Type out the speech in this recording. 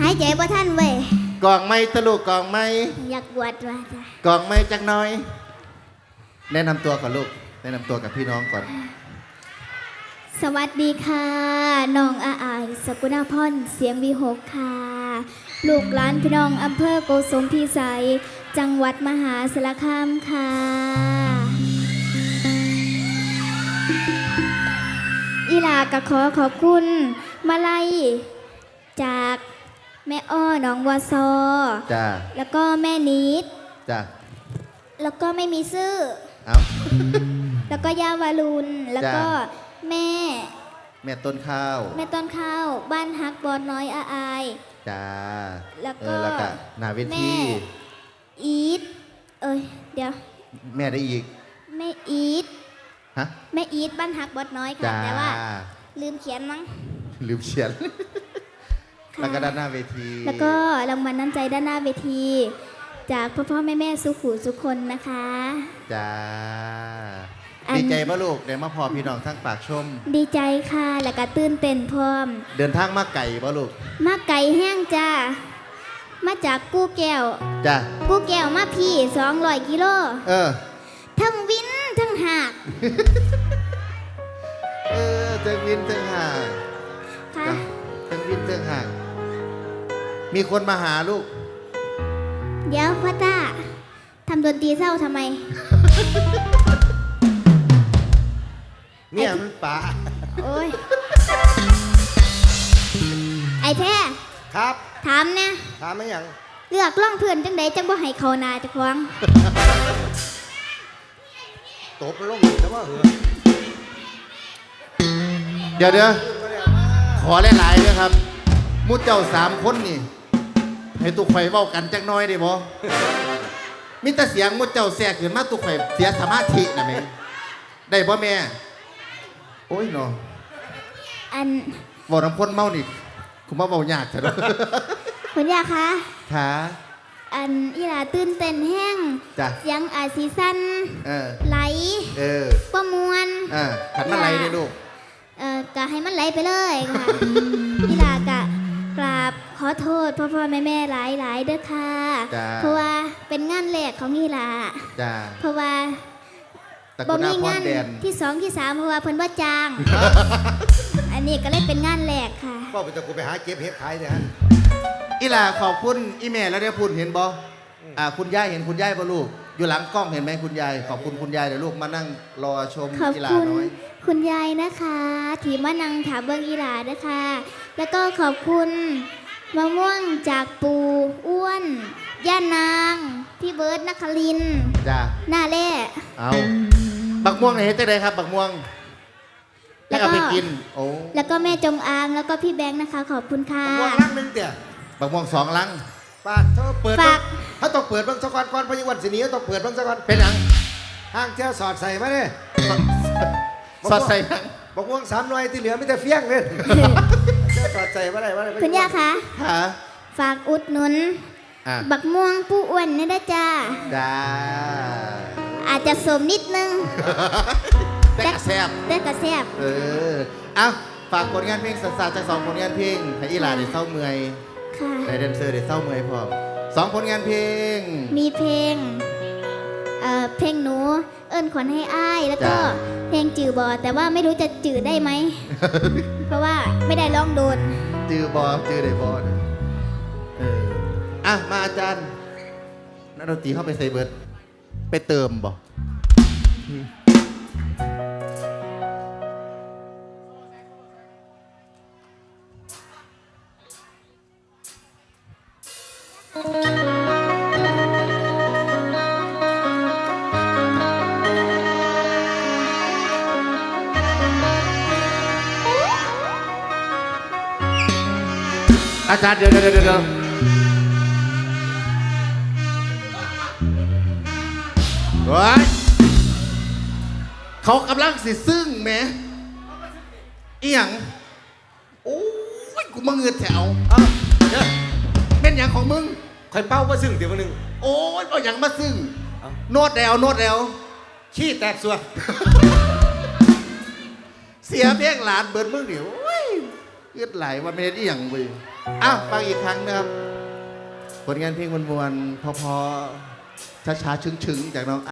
หายใจบ่ทันเว้ยกล่องไม้ตะลูกกล่องไม้อยากบวชว่ะจ้ะกล่องไม้จักหน้อย แนะนำตัวก่อนลูก แนะนำตัวกับพี่น้องก่อน สวัสดีค่ะน้องอาอายสกุณาพรเสียงวีหกค่ะ ลูกหลานพี่น้องอำเภอโกสมพิสัย จังหวัดมหาสารคามค่ะ อีหลาก็ขอขอบคุณ มาลัยจาก แม่อ้อหนองวัวซอ จ้าแล้วก็แม่นิด จ้าแล้วก็ไม่มีซื่อ เอา แล้วก็ย่าวารุณ แล้วก็จ้ แม่ แม่ต้นข้าวแม่ต้นข้าว บ้านฮักบอดน้อยอาอาย จ้าแล้วเอก็ อแล้วก็หนาเวแม่ ทีอีท เอ้ย เดี๋ยว แม่ได้อีกแม่อีท ฮะแม่อีทบ้านฮักบอดน้อยค่ะ จ้าแต่ว่าลืมเขียนมั้ง ลืมเขียน ค่ะ แล้วก็ด้านหน้าเวที แล้วก็รางวัลน้ำใจด้านหน้าเวที จากพ่อพ่อแม่แม่สุขูสุคนนะคะ จ้า อัน ดีใจป่ะลูกเดี๋ยวมาพอพี่น้องทั้งปากชม ดีใจค่ะ แล้วก็ตื่นเต้นพร้อม เดินทางมาไก่ป่ะลูก มาไก่แห้งจ้า มาจากกู้แก้ว จ้า กู้แก้วมาพี่200กิโล เออ ทั้งวินทั้งหากเออเทิงวินเทิงห่างค่ะจ้ะเทิงวินเทิงห่าง มีคนมาหาลูก เดี๋ยวพ่อต้าทำดนตรีเศร้าทำไม เนี่ยมันป่าโอ้ย ไอ้แท้ครับ ถามนะ ถามไม่ยังเลือกล่องเพื่อนจังใดจังบ่ให้เขานาจะควงตบลงแต่ว่าเหอะเดี๋ยวเดี๋ยวก็ได้ขอหลายๆเลยครับ มุดเจ้าสามคนนี่ ให้ตุกไฟเว้ากันจักหน้อยได้บ่มีแต่เสียงมุดเจ้าแทรกขึ้นมาตุกไฟเสียสมาธินะแม่ได้บ่แม่ โอ้ยเนาะอันเว้าน้ำพ่นเมานี่คุณมาเว้ายากเถอะเนาะคุณยาคะขาอันอีหลาตื่นเต้นแห้งจ้ะ เสียงอาจสีสั้นเออ ไหลเออประมวล อ่าขันมาไรเนี่ยลูก เอ่อกะให้มันไหลไปเลยค่ะ อีหลากะกราบ ขอโทษพ่อพ่อแม่แม่หลายหลายๆเด้อค่ะ จ้า เพราะว่าเป็นงานแรกของอีหลาจ้าเพราะว่าตะบ่กุนามีพงารนแดนที่สองที่สามเพราะว่าเพิ่นว่าจ้าง อันนี้ก็เลยเป็นงานแรกค่ะก็ไปจะกูไปหาเก็บเห็ดขายเนี่ยฮะอีหล่าขอบคุณอีเมลแล้วได้พูดเห็นบ่อ่าคุณยายเห็นคุณยายบ่ลูกอยู่หลังกล้องเห็นไหมคุณยายขอบคุณคุณยายเดี๋ยวลูกมานั่งรอชมขอบอีหล่าคุณน้อย คุณยายนะคะ ที่มานังถามเบิ้งอีหลาด้วยค่ะแล้วก็ขอบคุณ มะม่วงจากปูอ้วน ย่านาง พี่เบิร์ดนักคลินทร์จ้าหน้าแร่เอาบักม่วงไหนเฮ็ดจังไดครับบักม่วงแล้แล้ววก็ เอาไปกิน โอ้แล้วก็แม่จงอางแล้วก็พี่แบงค์นะคะ ขอบคุณค่ะมองลังหนึงเตี่ยบักม่วงสองลังป้าเธอเปิดฝาก ถ้าต้องเปิดบางสักวันก่อนพยวันสิหนี้ต้องเปิดบางสักวันเป็นหยังห้างเที่ยวสอดใส่มาเนี่ยสอดใส่หยังบอกว่างสามหน่อยที่เหลือไม่แต่เฟี้ยงเลย เที่ยวสอดใส่มาได้มาได้คุณย่าคะหาฝากอุดหนุน อะบักม่วงปูอ้วนนี่นะจ้าจ้าอาจจะสมนิดนึง แต่กระแซบแต่กระแซบเออเอาฝากผลงานเพลงสัสๆจากสองผลงานเพลงให้อีหลาได้เศร้าเมื่อยค่ะ ได้แดนเซอร์ได้เศร้าเมื่อยพร้อมสองผลงานเพลง มีเพลง อิ้นขวัญให้อ้าย แล้วก็จ้ะ เพลงจือบอแต่ว่าไม่รู้จะจือได้ไหม เพราะว่าไม่ได้ร้องโดน จือบอจือได้บอนะเอออะ มาอาจารย์นักดนตรีเข้าไปใส่เบิร์ดไปเติมบ่ อาจารย์เดี๋ยวเดี๋ยวเดี๋ยวเดี๋ยวเฮ้ยเขากำลังสิซึ่งแหมอีหยังโอ้ยกูมาเงือแถวเอ้าเดี๋ยวเป็นอย่างของมึงคอยเป้ามาซึ่งเดี๋ยววันหนึ่งโอ้ยเอาอย่างมาซึ่ง เอ้าโนดแล้วโนดแล้ว ขี้แตกส่วนเสียเพียงหลานเบิดมึงนี่โอ้ย เลือดไหลว่าไม่ได้อีหยังเลยอ้าวฟังอีกครั้งนะครับ ผลงานเพลงมวนๆพอๆช้าๆชึ้งๆ จากน้อง